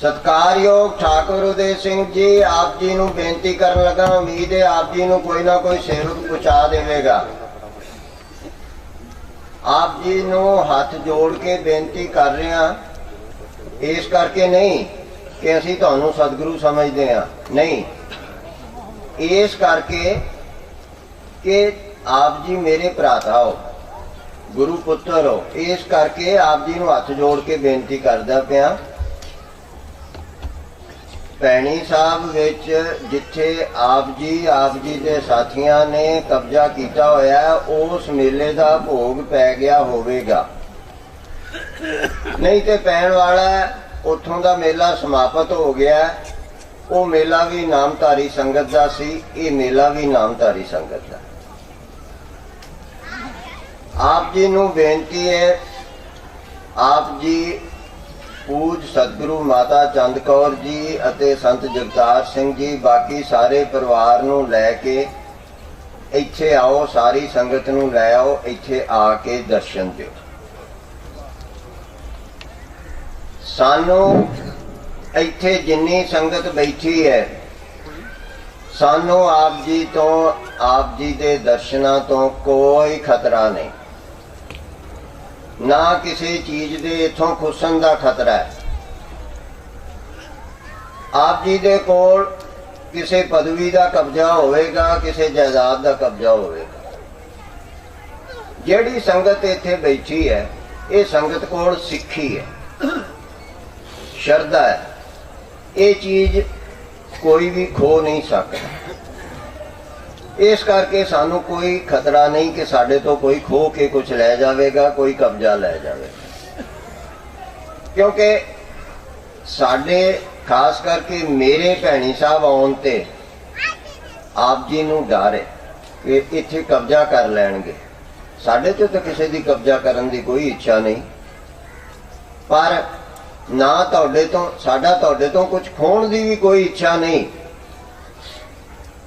ਸਤਕਾਰਯੋਗ ਠਾਕੁਰ ਉਦੇ ਸਿੰਘ ਜੀ, ਆਪ ਜੀ ਨੂੰ ਬੇਨਤੀ ਕਰਨ ਲੱਗਾ ਉਮੀਦ ਹੈ ਆਪ ਜੀ ਨੂੰ ਕੋਈ ਨਾ ਕੋਈ ਸੇਵਕ ਪਹੁੰਚਾ ਦੇਵੇਗਾ। ਆਪ ਜੀ ਨੂੰ ਹੱਥ ਜੋੜ ਕੇ ਬੇਨਤੀ ਕਰ ਰਹੇ ਹਾਂ। ਇਸ ਕਰਕੇ ਨਹੀਂ ਕਿ ਅਸੀਂ ਤੁਹਾਨੂੰ ਸਤਿਗੁਰੂ ਸਮਝਦੇ ਹਾਂ। ਨਹੀਂ। ਇਸ ਕਰਕੇ ਕਿ ਆਪ ਜੀ ਮੇਰੇ ਭਰਾਤਾ ਹੋ, ਗੁਰੂ ਪੁੱਤਰ ਹੋ। ਇਸ ਕਰਕੇ ਆਪ ਜੀ ਨੂੰ ਹੱਥ ਜੋੜ ਕੇ ਬੇਨਤੀ ਕਰਦਾ ਪਿਆ। ਪੈਣੀ ਸਾਹਿਬ ਵਿੱਚ ਜਿੱਥੇ ਆਪ ਜੀ ਆਪ ਜੀ ਦੇ ਸਾਥੀਆਂ ਨੇ ਕਬਜ਼ਾ ਕੀਤਾ ਹੋਇਆ ਉਸ ਮੇਲੇ ਦਾ ਭੋਗ ਪੈ ਗਿਆ ਹੋਵੇਗਾ। ਨਹੀਂ ਤੇ ਪੈਣ ਵਾਲਾ ਹੈ, ਉੱਥੋਂ ਦਾ ਮੇਲਾ ਸਮਾਪਤ ਹੋ ਗਿਆ। ਉਹ ਮੇਲਾ ਵੀ ਨਾਮਧਾਰੀ ਸੰਗਤ ਦਾ ਸੀ ਇਹ ਮੇਲਾ ਵੀ ਨਾਮਧਾਰੀ ਸੰਗਤ ਦਾ। ਆਪ ਜੀ ਨੂੰ ਬੇਨਤੀ ਹੈ ਆਪ ਜੀ ਪੂਜ ਸਤਿਗੁਰੂ ਮਾਤਾ ਚੰਦ ਕੌਰ ਜੀ ਅਤੇ ਸੰਤ ਜਗਤਾਰ ਸਿੰਘ ਜੀ, ਬਾਕੀ ਸਾਰੇ ਪਰਿਵਾਰ ਨੂੰ ਲੈ ਕੇ ਇੱਥੇ ਆਓ, ਸਾਰੀ ਸੰਗਤ ਨੂੰ ਲੈ ਆਓ, ਇੱਥੇ ਆ ਕੇ ਦਰਸ਼ਨ ਦਿਓ। ਸਾਨੂੰ ਇੱਥੇ ਜਿੰਨੀ ਸੰਗਤ ਬੈਠੀ ਹੈ, ਸਾਨੂੰ ਆਪ ਜੀ ਤੋਂ, ਆਪ ਜੀ ਦੇ ਦਰਸ਼ਨਾਂ ਤੋਂ ਕੋਈ ਖਤਰਾ ਨਹੀਂ। ਨਾ ਕਿਸੇ ਚੀਜ਼ ਦੇ ਇਥੋਂ ਖੁੱਸਣ ਦਾ ਖਤਰਾ ਹੈ। ਆਪ ਜੀ ਦੇ ਕੋਲ ਕਿਸੇ ਪਦਵੀ ਦਾ ਕਬਜ਼ਾ ਹੋਵੇਗਾ, ਕਿਸੇ ਜਾਇਦਾਦ ਦਾ ਕਬਜ਼ਾ ਹੋਵੇਗਾ। ਜਿਹੜੀ ਸੰਗਤ ਇੱਥੇ ਬੈਠੀ ਹੈ, ਇਹ ਸੰਗਤ ਕੋਲ ਸਿੱਖੀ ਹੈ। ਸ਼ਰਧਾ ਹੈ। ਇਹ ਚੀਜ਼ ਕੋਈ ਵੀ ਖੋ ਨਹੀਂ ਸਕਦਾ। ਇਸ ਕਰਕੇ ਸਾਨੂੰ ਕੋਈ ਖਤਰਾ ਨਹੀਂ ਕਿ ਸਾਡੇ ਤੋਂ ਕੋਈ ਖੋ ਕੇ ਕੁਝ ਲੈ ਜਾਵੇਗਾ, ਕੋਈ ਕਬਜ਼ਾ ਲੈ ਜਾਵੇਗਾ ਕਿਉਂਕਿ ਸਾਡੇ, ਖਾਸ ਕਰਕੇ ਮੇਰੇ ਭੈਣੀ ਸਾਹਿਬ ਆਉਣ ਤੇ ਆਪ ਜੀ ਨੂੰ ਡਰ ਹੈ ਕਿ ਇੱਥੇ ਕਬਜ਼ਾ ਕਰ ਲੈਣਗੇ। ਸਾਡੇ ਤੋਂ ਤਾਂ ਕਿਸੇ ਦੀ ਕਬਜ਼ਾ ਕਰਨ ਦੀ ਕੋਈ ਇੱਛਾ ਨਹੀਂ। ਪਰ ਨਾ ਤੁਹਾਡੇ ਤੋਂ, ਸਾਡਾ ਤੁਹਾਡੇ ਤੋਂ ਕੁਝ ਖੋਣ ਦੀ ਵੀ ਕੋਈ ਇੱਛਾ ਨਹੀਂ।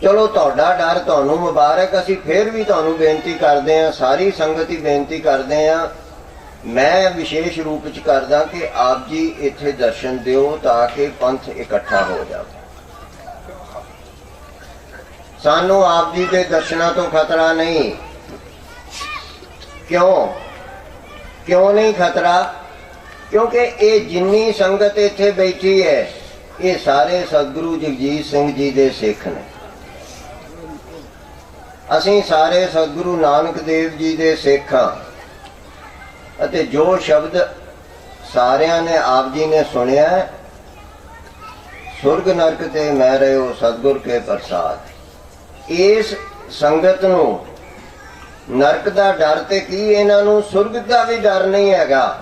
ਚਲੋ ਤੁਹਾਡਾ ਡਰ ਤੁਹਾਨੂੰ ਮੁਬਾਰਕ, ਅਸੀਂ ਫੇਰ ਵੀ ਤੁਹਾਨੂੰ ਬੇਨਤੀ ਕਰਦੇ ਹਾਂ, ਸਾਰੀ ਸੰਗਤ ਹੀ ਬੇਨਤੀ ਕਰਦੇ ਹਾਂ। ਮੈਂ ਵਿਸ਼ੇਸ਼ ਰੂਪ ਚ ਕਰਦਾ ਕਿ ਆਪ ਜੀ ਇੱਥੇ ਦਰਸ਼ਨ ਦਿਓ ਤਾਂ ਕਿ ਪੰਥ ਇਕੱਠਾ ਹੋ ਜਾਵੇ। ਸਾਨੂੰ ਆਪ ਜੀ ਦੇ ਦਰਸ਼ਨਾਂ ਤੋਂ ਖਤਰਾ ਨਹੀਂ। ਕਿਉਂ? ਕਿਉਂ ਨਹੀਂ ਖਤਰਾ? ਕਿਉਂਕਿ ਇਹ ਜਿੰਨੀ ਸੰਗਤ ਇੱਥੇ ਬੈਠੀ ਹੈ, ਇਹ ਸਾਰੇ ਸਤਿਗੁਰੂ ਜਗਜੀਤ ਸਿੰਘ ਜੀ ਦੇ ਸਿੱਖ ਨੇ। ਅਸੀਂ ਸਾਰੇ ਸਤਿਗੁਰੂ ਨਾਨਕ ਦੇਵ ਜੀ ਦੇ ਸਿੱਖ ਹਾਂ। ਅਤੇ ਜੋ ਸ਼ਬਦ ਸਾਰਿਆਂ ਨੇ ਆਪ ਜੀ ਨੇ ਸੁਣਿਆ ਸੁਰਗ ਨਰਕ ਤੇ ਮੈਂ ਰਹਿਓ ਸਤਿਗੁਰ ਕੇ ਪ੍ਰਸਾਦ। ਇਸ ਸੰਗਤ ਨੂੰ ਨਰਕ ਦਾ ਡਰ ਤੇ ਕੀ? ਇਹਨਾਂ ਨੂੰ ਸੁਰਗ ਦਾ ਵੀ ਡਰ ਨਹੀਂ ਹੈਗਾ।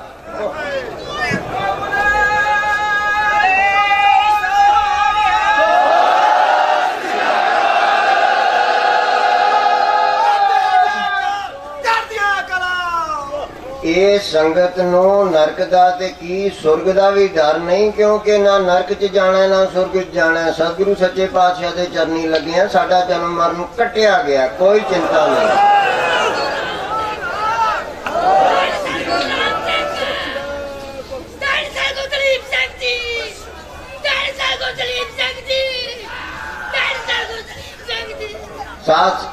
ਇਹ ਸੰਗਤ ਨੂੰ ਨਰਕ ਦਾ ਤੇ ਕੀ ਸੁਰਗ ਦਾ ਵੀ ਡਰ ਨਹੀਂ, ਕਿਉਂਕਿ ਨਾ ਨਰਕ 'ਚ ਜਾਣਾ, ਨਾ ਸੁਰਗ 'ਚ ਜਾਣਾ। ਸਤਿਗੁਰੂ ਸੱਚੇ ਪਾਤਸ਼ਾਹ ਦੇ ਚਰਨੀ ਲੱਗੇ ਆ ਸਾਡਾ ਜਨਮ ਮਰਨ ਕੱਟਿਆ ਗਿਆ, ਕੋਈ ਚਿੰਤਾ ਨਹੀਂ। ਸਾਥ,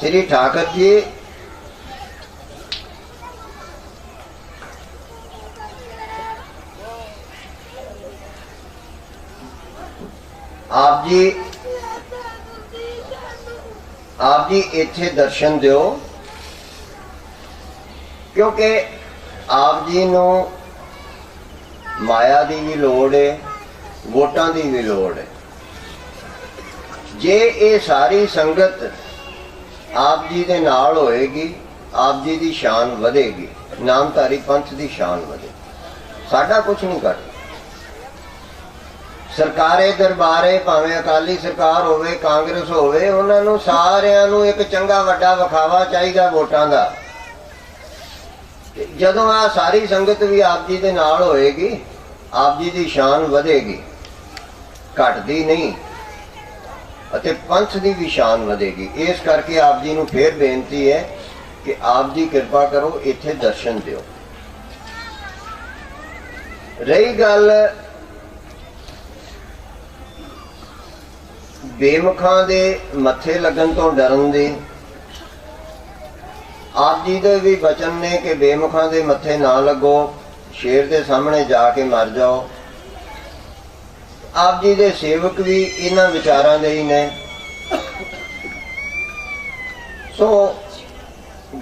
ਸ੍ਰੀ ਠਾਕੁਰ ਜੀ ਆਪ ਜੀ ਆਪ ਜੀ ਇੱਥੇ ਦਰਸ਼ਨ ਦਿਓ। ਕਿਉਂਕਿ ਆਪ ਜੀ ਨੂੰ ਮਾਇਆ ਦੀ ਵੀ ਲੋੜ ਹੈ ਵੋਟਾਂ ਦੀ ਵੀ ਲੋੜ ਹੈ ਜੇ ਇਹ ਸਾਰੀ ਸੰਗਤ ਆਪ ਜੀ ਦੇ ਨਾਲ ਹੋਏਗੀ, ਆਪ ਜੀ ਦੀ ਸ਼ਾਨ ਵਧੇਗੀ, ਨਾਮਧਾਰੀ ਪੰਥ ਦੀ ਸ਼ਾਨ ਵਧੇਗੀ। ਸਾਡਾ ਕੁਝ ਨਹੀਂ ਘਟ ਸਰਕਾਰੇ ਦਰਬਾਰੇ ਭਾਵੇਂ ਅਕਾਲੀ ਸਰਕਾਰ ਹੋਵੇ, ਕਾਂਗਰਸ ਹੋਵੇ, ਉਹਨਾਂ ਨੂੰ ਸਾਰਿਆਂ ਨੂੰ ਇੱਕ ਚੰਗਾ ਵੱਡਾ ਵਿਖਾਵਾ ਚਾਹੀਦਾ ਵੋਟਾਂ ਦਾ। ਜਦੋਂ ਆ ਸਾਰੀ ਸੰਗਤ ਵੀ ਆਪ ਜੀ ਦੇ ਨਾਲ ਹੋਏਗੀ, ਆਪ ਜੀ ਦੀ ਸ਼ਾਨ ਵਧੇਗੀ। ਘਟਦੀ ਨਹੀਂ, ਅਤੇ ਪੰਥ ਦੀ ਵੀ ਸ਼ਾਨ ਵਧੇਗੀ। ਇਸ ਕਰਕੇ ਆਪ ਜੀ ਨੂੰ ਫੇਰ ਬੇਨਤੀ ਹੈ ਕਿ ਆਪ ਜੀ ਕਿਰਪਾ ਕਰੋ, ਇੱਥੇ ਦਰਸ਼ਨ ਦਿਓ। ਰਹੀ ਗੱਲ ਬੇਮੁਖਾਂ ਦੇ ਮੱਥੇ ਲੱਗਣ ਤੋਂ ਡਰਨ ਦੀ। ਆਪ ਜੀ ਦੇ ਵੀ ਬਚਨ ਨੇ ਕਿ ਬੇਮੁਖਾਂ ਦੇ ਮੱਥੇ ਨਾ ਲੱਗੋ, ਸ਼ੇਰ ਦੇ ਸਾਹਮਣੇ ਜਾ ਕੇ ਮਰ ਜਾਓ। ਆਪ ਜੀ ਦੇ ਸੇਵਕ ਵੀ ਇਹਨਾਂ ਵਿਚਾਰਾਂ ਦੇ ਹੀ ਨੇ। ਸੋ,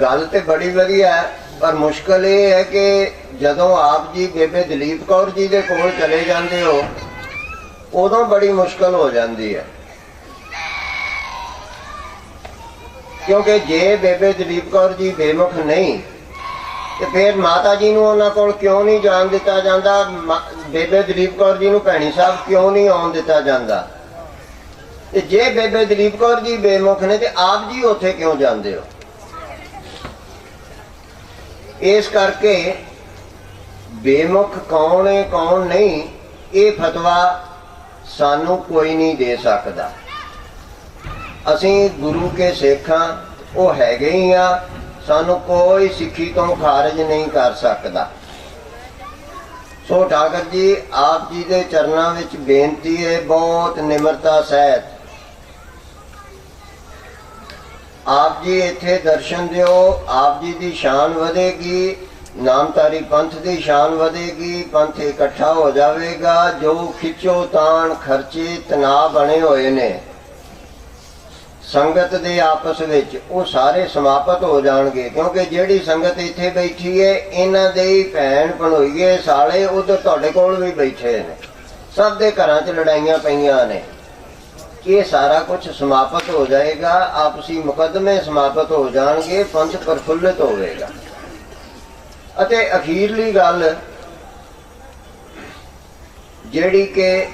ਗੱਲ ਤੇ ਬੜੀ ਵਧੀਆ ਹੈ, ਪਰ ਮੁਸ਼ਕਲ ਇਹ ਹੈ ਕਿ ਜਦੋਂ ਆਪ ਜੀ ਬੇਬੇ ਦਲੀਪ ਕੌਰ ਜੀ ਦੇ ਕੋਲ ਚਲੇ ਜਾਂਦੇ ਹੋ, ਉਦੋਂ ਬੜੀ ਮੁਸ਼ਕਲ ਹੋ ਜਾਂਦੀ ਹੈ। ਕਿਉਂਕਿ ਜੇ ਬੇਬੇ ਦਲੀਪ ਕੌਰ ਜੀ ਬੇਮੁਖ ਨਹੀਂ, ਤੇ ਫਿਰ ਮਾਤਾ ਜੀ ਨੂੰ ਉਹਨਾਂ ਕੋਲ ਕਿਉਂ ਨਹੀਂ ਜਾਣ ਦਿੱਤਾ ਜਾਂਦਾ? ਮਾ- ਬੇਬੇ ਦਲੀਪ ਕੌਰ ਜੀ ਨੂੰ ਭੈਣੀ ਸਾਹਿਬ ਕਿਉਂ ਨਹੀਂ ਆਉਣ ਦਿੱਤਾ ਜਾਂਦਾ? ਤੇ ਜੇ ਬੇਬੇ ਦਲੀਪ ਕੌਰ ਜੀ ਬੇਮੁਖ ਨੇ, ਤੇ ਆਪ ਜੀ ਉੱਥੇ ਕਿਉਂ ਜਾਂਦੇ ਹੋ? ਇਸ ਕਰਕੇ ਬੇਮੁਖ ਕੌਣ ਹੈ, ਕੌਣ ਨਹੀਂ, ਇਹ ਫਤਵਾ ਸਾਨੂੰ ਕੋਈ ਨਹੀਂ ਦੇ ਸਕਦਾ। ਅਸੀਂ ਗੁਰੂ ਕੇ ਸੇਖਾਂ, ਉਹ ਹੈਗੇ ਹੀ ਆ, ਸਾਨੂੰ ਕੋਈ ਸਿੱਖੀ ਤੋਂ ਖਾਰਜ ਨਹੀਂ ਕਰ ਸਕਦਾ। ਸੋ ਠਾਕਰ ਜੀ, ਆਪ ਜੀ ਦੇ ਚਰਨਾਂ ਵਿੱਚ ਬੇਨਤੀ ਹੈ, ਬਹੁਤ ਨਿਮਰਤਾ ਸਹਿਤ। ਆਪ ਜੀ ਇੱਥੇ ਦਰਸ਼ਨ ਦਿਓ, ਆਪ ਜੀ ਦੀ ਸ਼ਾਨ ਵਧੇਗੀ ਨਾਮਤਾਰੀ ਪੰਥ ਦੀ ਸ਼ਾਨ ਵਧੇਗੀ, ਪੰਥ ਇਕੱਠਾ ਹੋ ਜਾਵੇਗਾ, ਜੋ ਖਿੱਚੋ ਤਾਣ ਖਰਚੇ ਤਣਾਅ ਬਣੇ ਹੋਏ ਨੇ। ਸੰਗਤ ਦੇ ਆਪਸ ਵਿੱਚ ਉਹ ਸਾਰੇ ਸਮਾਪਤ ਹੋ ਜਾਣਗੇ, ਕਿਉਂਕਿ ਜਿਹੜੀ ਸੰਗਤ ਇੱਥੇ ਬੈਠੀ ਹੈ ਇਹਨਾਂ ਦੇ ਹੀ ਭੈਣ ਭਣੋਈਏ ਸਾਲੇ ਉਧਰ ਤੁਹਾਡੇ ਕੋਲ ਵੀ ਬੈਠੇ ਨੇ। ਸਭ ਦੇ ਘਰਾਂ 'ਚ ਲੜਾਈਆਂ ਪਈਆਂ ਨੇ। ਇਹ ਸਾਰਾ ਕੁਝ ਸਮਾਪਤ ਹੋ ਜਾਏਗਾ, ਆਪਸੀ ਮੁਕੱਦਮੇ ਸਮਾਪਤ ਹੋ ਜਾਣਗੇ, ਪੰਥ ਪ੍ਰਫੁੱਲਿਤ ਹੋਵੇਗਾ। ਅਤੇ ਅਖੀਰਲੀ ਗੱਲ ਜਿਹੜੀ ਕਿ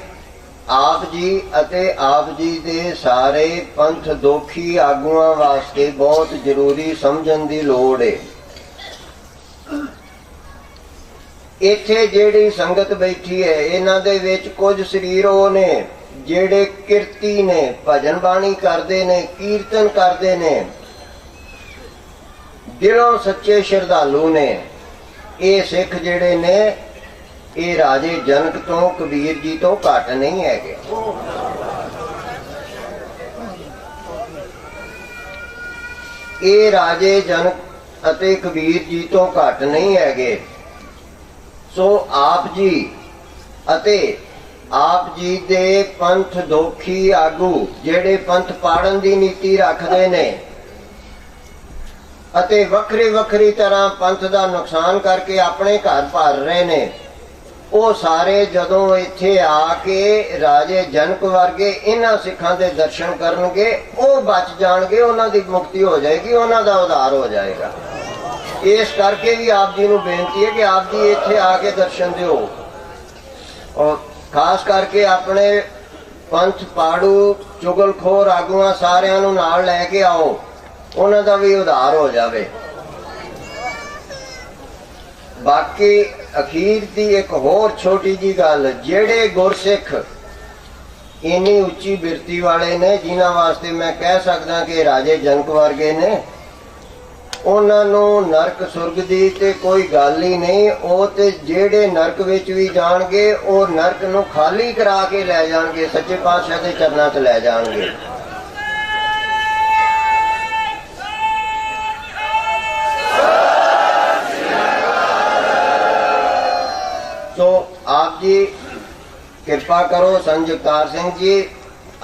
ਆਪ ਜੀ ਅਤੇ ਆਪ ਜੀ ਦੇ ਸਾਰੇ ਪੰਥ ਦੋਖੀ ਆਗੂਆਂ ਵਾਸਤੇ ਬਹੁਤ ਜ਼ਰੂਰੀ ਸਮਝਣ ਦੀ ਲੋੜ ਹੈ ਇੱਥੇ ਜਿਹੜੀ ਸੰਗਤ ਬੈਠੀ ਹੈ ਇਹਨਾਂ ਦੇ ਵਿੱਚ ਕੁਝ ਸਰੀਰ ਉਹ ਨੇ, ਜਿਹੜੇ ਕਿਰਤੀ ਨੇ, ਭਜਨ ਬਾਣੀ ਕਰਦੇ ਨੇ, ਕੀਰਤਨ ਕਰਦੇ ਨੇ, ਦਿਲੋਂ ਸੱਚੇ ਸ਼ਰਧਾਲੂ ਨੇ। ਇਹ ਸਿੱਖ ਜਿਹੜੇ ਨੇ ਇਹ ਰਾਜੇ ਜਨਕ ਤੋਂ ਕਬੀਰ ਜੀ ਤੋਂ ਘੱਟ ਨਹੀਂ ਹੈਗੇ। ਇਹ ਰਾਜੇ ਜਨਕ ਅਤੇ ਕਬੀਰ ਜੀ ਤੋਂ ਘੱਟ ਨਹੀਂ ਹੈਗੇ। ਸੋ ਆਪ ਜੀ ਅਤੇ ਆਪ ਜੀ ਦੇ ਪੰਥ ਦੋਖੀ ਆਗੂ, ਜਿਹੜੇ ਪੰਥ ਪਾੜਨ ਦੀ ਨੀਤੀ ਰੱਖਦੇ ਨੇ ਅਤੇ ਵੱਖਰੇ ਵੱਖਰੀ ਤਰ੍ਹਾਂ ਪੰਥ ਦਾ ਨੁਕਸਾਨ ਕਰਕੇ ਆਪਣੇ ਘਰ ਭਰ ਰਹੇ ਨੇ। ਉਹ ਸਾਰੇ ਜਦੋਂ ਇੱਥੇ ਆ ਕੇ ਰਾਜੇ ਜਨਕ ਵਰਗੇ ਇਹਨਾਂ ਸਿੱਖਾਂ ਦੇ ਦਰਸ਼ਨ ਕਰਨਗੇ, ਉਹ ਬਚ ਜਾਣਗੇ, ਉਹਨਾਂ ਦੀ ਮੁਕਤੀ ਹੋ ਜਾਏਗੀ, ਉਹਨਾਂ ਦਾ ਉਧਾਰ ਹੋ ਜਾਏਗਾ। ਇਸ ਕਰਕੇ ਵੀ ਆਪ ਜੀ ਨੂੰ ਬੇਨਤੀ ਹੈ ਕਿ ਆਪ ਜੀ ਇੱਥੇ ਆ ਕੇ ਦਰਸ਼ਨ ਦਿਓ। ਔਰ ਖਾਸ ਕਰਕੇ ਆਪਣੇ ਪੰਥ, ਪਾੜੂ, ਚੁਗਲਖੋਰ ਆਗੂਆਂ ਸਾਰਿਆਂ ਨੂੰ ਨਾਲ ਲੈ ਕੇ ਆਓ। ਉਹਨਾਂ ਦਾ ਵੀ ਉਧਾਰ ਹੋ ਜਾਵੇ। ਬਾਕੀ ਅਖੀਰ ਦੀ ਇੱਕ ਹੋਰ ਛੋਟੀ ਜੀ ਗੱਲ, ਜਿਹੜੇ ਗੁਰਸਿੱਖ ਇੰਨੀ ਉੱਚੀ ਬਿਰਤੀ ਵਾਲੇ ਨੇ, ਜਿਨ੍ਹਾਂ ਵਾਸਤੇ ਮੈਂ ਕਹਿ ਸਕਦਾ ਕਿ ਰਾਜੇ ਜਨਕ ਵਰਗੇ ਨੇ, ਉਹਨਾਂ ਨੂੰ ਨਰਕ ਸੁਰਗ ਦੀ ਤੇ ਕੋਈ ਗੱਲ ਹੀ ਨਹੀਂ, ਉਹ ਤੇ ਜਿਹੜੇ ਨਰਕ ਵਿੱਚ ਵੀ ਜਾਣਗੇ, ਉਹ ਨਰਕ ਨੂੰ ਖਾਲੀ ਕਰਾ ਕੇ ਲੈ ਜਾਣਗੇ, ਸੱਚੇ ਪਾਤਸ਼ਾਹ ਦੇ ਚਰਨਾਂ 'ਚ ਲੈ ਜਾਣਗੇ। ਆਪ ਜੀ ਕਿਰਪਾ ਕਰੋ ਸੰਜਗਤਾਰ ਸਿੰਘ ਜੀ।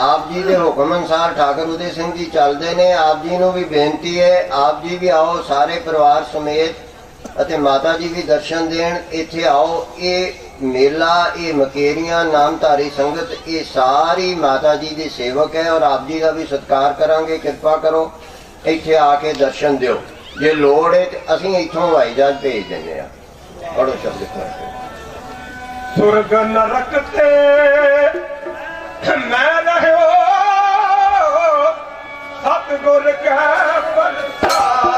ਆਪ ਜੀ ਦੇ ਹੁਕਮ ਅਨੁਸਾਰ ਠਾਕੁਰ ਉਦੇ ਸਿੰਘ ਜੀ ਚੱਲਦੇ ਨੇ। ਆਪ ਜੀ ਨੂੰ ਵੀ ਬੇਨਤੀ ਹੈ, ਆਪ ਜੀ ਵੀ ਆਓ, ਸਾਰੇ ਪਰਿਵਾਰ ਸਮੇਤ ਅਤੇ ਮਾਤਾ ਜੀ ਵੀ ਦਰਸ਼ਨ ਦੇਣ। ਇੱਥੇ ਆਓ, ਇਹ ਮੇਲਾ, ਇਹ ਮਕੇਰੀਆਂ, ਨਾਮਧਾਰੀ ਸੰਗਤ, ਇਹ ਸਾਰੀ ਮਾਤਾ ਜੀ ਦੇ ਸੇਵਕ ਹੈ ਔਰ ਆਪ ਜੀ ਦਾ ਵੀ ਸਤਿਕਾਰ ਕਰਾਂਗੇ। ਕਿਰਪਾ ਕਰੋ, ਇੱਥੇ ਆ ਕੇ ਦਰਸ਼ਨ ਦਿਓ। ਜੇ ਲੋੜ ਹੈ ਤੇ ਅਸੀਂ ਇੱਥੋਂ ਹਵਾਈ ਜਹਾਜ਼ ਭੇਜ ਦਿੰਦੇ ਆ ਪੜੋ ਸ਼ਬਦ ਪੜ੍ਹੋ ਸੁਰਗ ਨਰਕ ਤੇ ਮੈਂ ਰਹਿਓ। ਸਤਗੁਰ ਕੈ ਪਰਸਾ